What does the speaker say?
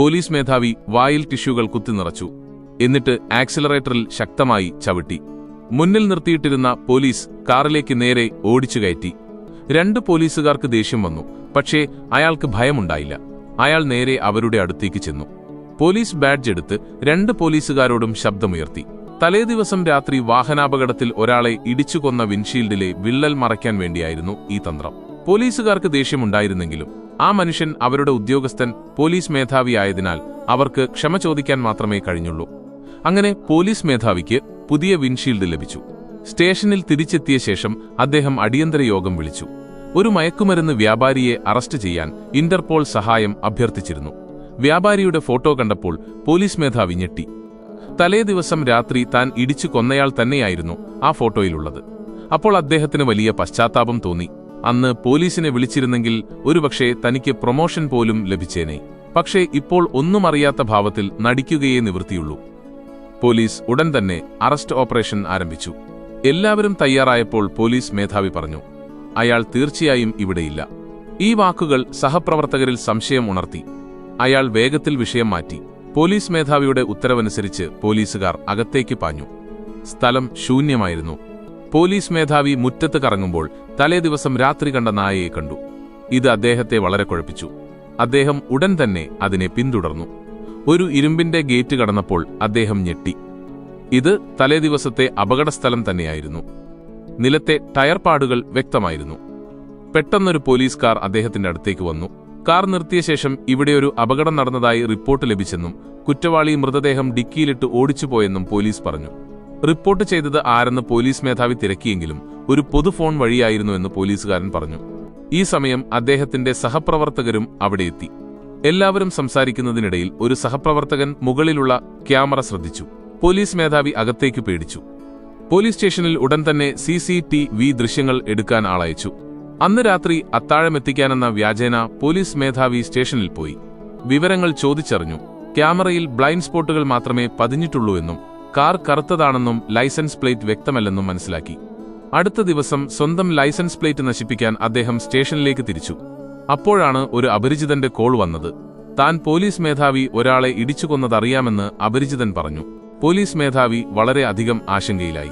Police മേധാവി വായിൽ ടിഷ്യൂകൾ കുത്തിനിറച്ചു എന്നിട്ട് ആക്സിലറേറ്ററിൽ ശക്തമായി ചവിട്ടി. മുന്നിൽ നിർത്തിയിട്ടിരുന്ന പോലീസ് കാറിലേക്ക് നേരെ ഓടിച്ചു കയറ്റി. രണ്ട് പോലീസുകാർക്ക് ദേഷ്യം വന്നു. പക്ഷേ അയാൾക്ക് ഭയമുണ്ടായില്ല. അയാൾ നേരെ അവരുടെ അടുത്തേക്ക് ചെന്നു. പോലീസ് ബാഡ്ജ് എടുത്ത് രണ്ട് പോലീസുകാരോടും ശബ്ദമുയർത്തി. തലേദിവസം രാത്രി വാഹനാപകടത്തിൽ ഒരാളെ ഇടിച്ചുകൊന്ന വിൻഷീൽഡിലെ വിള്ളൽ മറയ്ക്കാൻ വേണ്ടിയായിരുന്നു ഈ തന്ത്രം. പോലീസുകാർക്ക് ദേഷ്യമുണ്ടായിരുന്നെങ്കിലും ആ മനുഷ്യൻ അവരുടെ ഉദ്യോഗസ്ഥൻ പോലീസ് മേധാവിയായതിനാൽ അവർക്ക് ക്ഷമ ചോദിക്കാൻ മാത്രമേ കഴിഞ്ഞുള്ളൂ. അങ്ങനെ പോലീസ് മേധാവിക്ക് പുതിയ വിൻഷീൽഡ് ലഭിച്ചു. സ്റ്റേഷനിൽ തിരിച്ചെത്തിയ ശേഷം അദ്ദേഹം അടിയന്തര യോഗം വിളിച്ചു. ഒരു മയക്കുമരുന്ന് വ്യാപാരിയെ അറസ്റ്റ് ചെയ്യാൻ ഇന്റർപോൾ സഹായം അഭ്യർത്ഥിച്ചിരുന്നു. വ്യാപാരിയുടെ ഫോട്ടോ കണ്ടപ്പോൾ പോലീസ് മേധാവി ഞെട്ടി. തലേദിവസം രാത്രി താൻ ഇടിച്ചു കൊന്നയാൾ തന്നെയായിരുന്നു ആ ഫോട്ടോയിലുള്ളത്. അപ്പോൾ അദ്ദേഹത്തിന് വലിയ പശ്ചാത്താപം തോന്നി. അന്ന് പോലീസിനെ വിളിച്ചിരുന്നെങ്കിൽ ഒരുപക്ഷെ തനിക്ക് പ്രൊമോഷൻ പോലും ലഭിച്ചേനെ. പക്ഷേ ഇപ്പോൾ ഒന്നും അറിയാത്ത ഭാവത്തിൽ നടിക്കുകയേ നിവൃത്തിയുള്ളൂ. പോലീസ് ഉടൻ തന്നെ അറസ്റ്റ് ഓപ്പറേഷൻ ആരംഭിച്ചു. എല്ലാവരും തയ്യാറായപ്പോൾ പോലീസ് മേധാവി പറഞ്ഞു അയാൾ തീർച്ചയായും ഇവിടെയില്ല. ഈ വാക്കുകൾ സഹപ്രവർത്തകരിൽ സംശയം ഉണർത്തി. അയാൾ വേഗത്തിൽ വിഷയം മാറ്റി. പോലീസ് മേധാവിയുടെ ഉത്തരവനുസരിച്ച് പോലീസുകാർ അകത്തേക്ക് പാഞ്ഞു. സ്ഥലം ശൂന്യമായിരുന്നു. പോലീസ് മേധാവി മുറ്റത്ത് കറങ്ങുമ്പോൾ തലേ ദിവസം രാത്രി കണ്ട നായയെ കണ്ടു. ഇത് അദ്ദേഹത്തെ വളരെ കുഴപ്പിച്ചു. അദ്ദേഹം ഉടൻ തന്നെ അതിനെ പിന്തുടർന്നു. ഒരു ഇരുമ്പിന്റെ ഗേറ്റ് കടന്നപ്പോൾ അദ്ദേഹം ഞെട്ടി. ഇത് തലേദിവസത്തെ അപകടസ്ഥലം തന്നെയായിരുന്നു. നിലത്തെ ടയർ പാടുകൾ വ്യക്തമായിരുന്നു. പെട്ടെന്നൊരു പോലീസ് കാർ അദ്ദേഹത്തിന്റെ അടുത്തേക്ക് വന്നു. കാർ നിർത്തിയ ശേഷം ഇവിടെ ഒരു അപകടം നടന്നതായി റിപ്പോർട്ട് ലഭിച്ചെന്നും കുറ്റവാളി മൃതദേഹം ഡിക്കിയിലിട്ട് ഓടിച്ചുപോയെന്നും പോലീസ് പറഞ്ഞു. റിപ്പോർട്ട് ചെയ്തത് ആരെന്ന് പോലീസ് മേധാവി തിരക്കിയെങ്കിലും ഒരു പൊതു ഫോൺ വഴിയായിരുന്നുവെന്ന് പോലീസുകാരൻ പറഞ്ഞു. ഈ സമയം അദ്ദേഹത്തിന്റെ സഹപ്രവർത്തകരും അവിടെ എത്തി. എല്ലാവരും സംസാരിക്കുന്നതിനിടയിൽ ഒരു സഹപ്രവർത്തകൻ മുകളിലുള്ള ക്യാമറ ശ്രദ്ധിച്ചു. പോലീസ് മേധാവി അകത്തേക്ക് പേടിച്ചു. പോലീസ് സ്റ്റേഷനിൽ ഉടൻ തന്നെ സി സി ടി വി ദൃശ്യങ്ങൾ എടുക്കാൻ ആളയച്ചു. അന്ന് രാത്രി അത്താഴമെത്തിക്കാനെന്ന വ്യാജേന പോലീസ് മേധാവി സ്റ്റേഷനിൽ പോയി. വിവരങ്ങൾ ചോദിച്ചറിഞ്ഞു. ക്യാമറയിൽ ബ്ലൈൻഡ് സ്പോട്ടുകൾ മാത്രമേ പതിഞ്ഞിട്ടുള്ളൂവെന്നും കാർ കറുത്തതാണെന്നും ലൈസൻസ് പ്ലേറ്റ് വ്യക്തമല്ലെന്നും മനസ്സിലാക്കി. അടുത്ത ദിവസം സ്വന്തം ലൈസൻസ് പ്ലേറ്റ് നശിപ്പിക്കാൻ അദ്ദേഹം സ്റ്റേഷനിലേക്ക് തിരിച്ചു. അപ്പോഴാണ് ഒരു അപരിചിതന്റെ കോൾ വന്നത്. താൻ പോലീസ് മേധാവി ഒരാളെ ഇടിച്ചുകൊന്നതറിയാമെന്ന് അപരിചിതൻ പറഞ്ഞു. പോലീസ് മേധാവി വളരെ അധികം ആശങ്കയിലായി.